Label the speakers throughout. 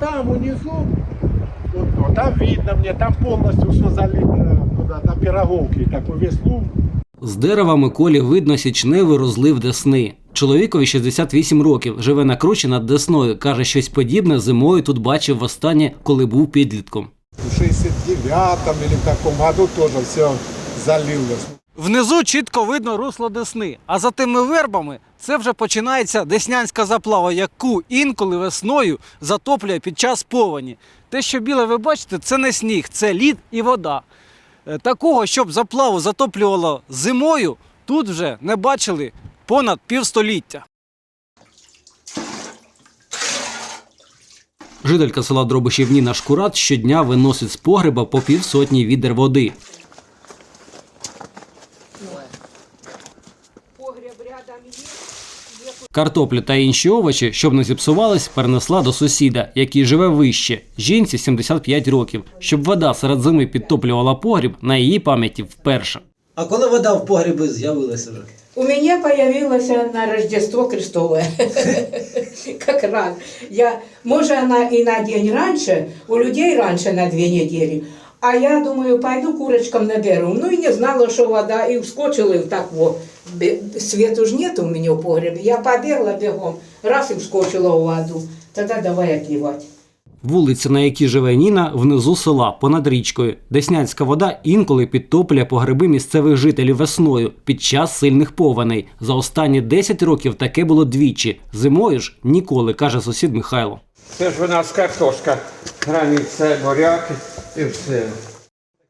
Speaker 1: там внизу, вот, вот там видно мне, там полностью все залито туда, на пироговке, такой весь лум.
Speaker 2: З дерева Миколі видно січневий розлив Десни. Чоловікові 68 років, живе на кручі над Десною. Каже, щось подібне зимою тут бачив востаннє, коли був підлітком.
Speaker 1: В 69-м или в каком году тоже все залилось.
Speaker 2: Внизу чітко видно русло Десни, а за тими вербами це вже починається деснянська заплава, яку інколи весною затоплює під час повені. Те, що біле ви бачите, це не сніг, це лід і вода. Е, Такого, щоб заплаву затоплювало зимою, тут вже не бачили понад півстоліття. Жителька села Дробишів Ніна Шкурат щодня виносить з погреба по півсотні відер води. Картоплю та інші овочі, щоб не зіпсувались, перенесла до сусіда, який живе вище. Жінці 75 років. Щоб вода серед зими підтоплювала погріб, на її пам'яті вперше.
Speaker 3: А коли вода в погрібі з'явилася вже?
Speaker 4: У меня появилась на Рождество Христовое. Как раз. Я, может, она и на день раньше, у людей раньше на две недели. А я думаю, пойду курочкам наберу. Ну и не знала, что вода, и вскочила, и так вот. Света уж нет у меня в погребе. Я побегла бегом, раз и вскочила в воду. Тогда давай отливать.
Speaker 2: Вулиця, на якій живе Ніна, внизу села, понад річкою. Деснянська вода інколи підтоплює погреби місцевих жителів весною під час сильних повеней. За останні 10 років таке було двічі. Зимою ж ніколи, каже сусід Михайло.
Speaker 5: Це ж у нас картошка, границя, буряки і все.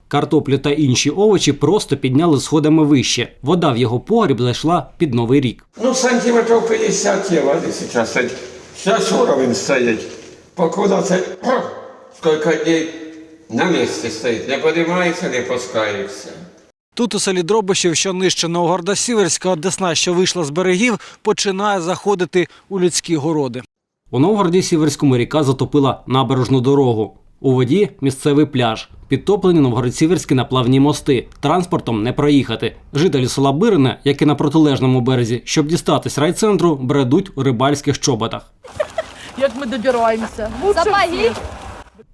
Speaker 2: Картоплю та інші овочі просто підняли сходами вище. Вода в його погріб зайшла під новий рік.
Speaker 5: Ну, сантиметрів 50 є води зараз. стоїть. Зараз уровень стоїть. Покуда це скільки днів на місці стоїть. Не підіймається, не пускається.
Speaker 2: Тут у селі Дробишів, що нижче Новгорода Сіверська, Десна, що вийшла з берегів, починає заходити у людські городи. У Новгороді Сіверському ріка затопила набережну дорогу. У воді місцевий пляж. Підтоплені Новгород-Сіверські наплавні мости. Транспортом не проїхати. Жителі села Бирине, які на протилежному березі, щоб дістатись райцентру, бредуть у рибальських чоботах.
Speaker 6: як ми добираємося. Всіх.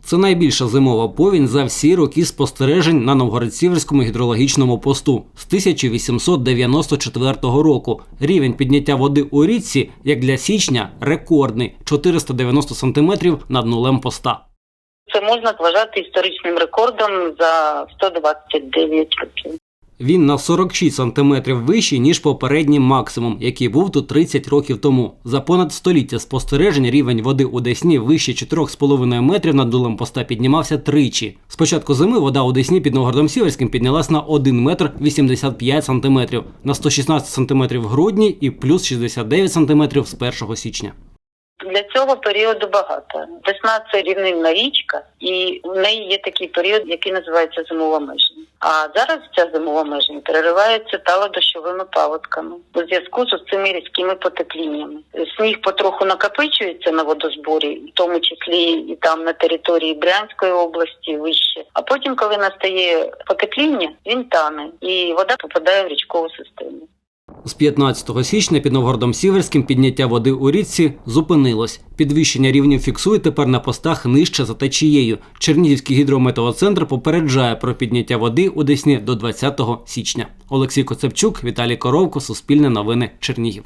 Speaker 2: Це найбільша зимова повінь за всі роки спостережень на Новгород-Сіверському гідрологічному посту з 1894 року. Рівень підняття води у річці, як для січня, рекордний 490 сантиметрів над нулем поста.
Speaker 7: Можна вважати історичним рекордом за 129 років.
Speaker 2: Він на 46 сантиметрів вищий, ніж попередній максимум, який був тут 30 років тому. За понад століття спостережень рівень води у Десні вище 4,5 метрів над дулем поста піднімався тричі. З початку зими вода у Десні під Новгородом Сіверським піднялась на 1 метр 85 сантиметрів, на 116 сантиметрів в грудні і плюс 69 сантиметрів з 1 січня.
Speaker 7: Для цього періоду багато. Весна це рівнинна річка, і в неї є такий період, який називається зимова межень. А зараз ця зимова межень переривається талодощовими паводками у зв'язку з цими різкими потепліннями. Сніг потроху накопичується на водозборі, в тому числі і там на території Брянської області вище. А потім, коли настає потепління, він тане і вода попадає в річкову систему.
Speaker 2: З 15 січня під Новгородом Сіверським підняття води у річці зупинилось. Підвищення рівнів фіксує тепер на постах нижче за течією. Чернігівський гідрометеоцентр попереджає про підняття води у Десні до 20 січня. Олексій Коцепчук, Віталій Коровко, Суспільне новини, Чернігів.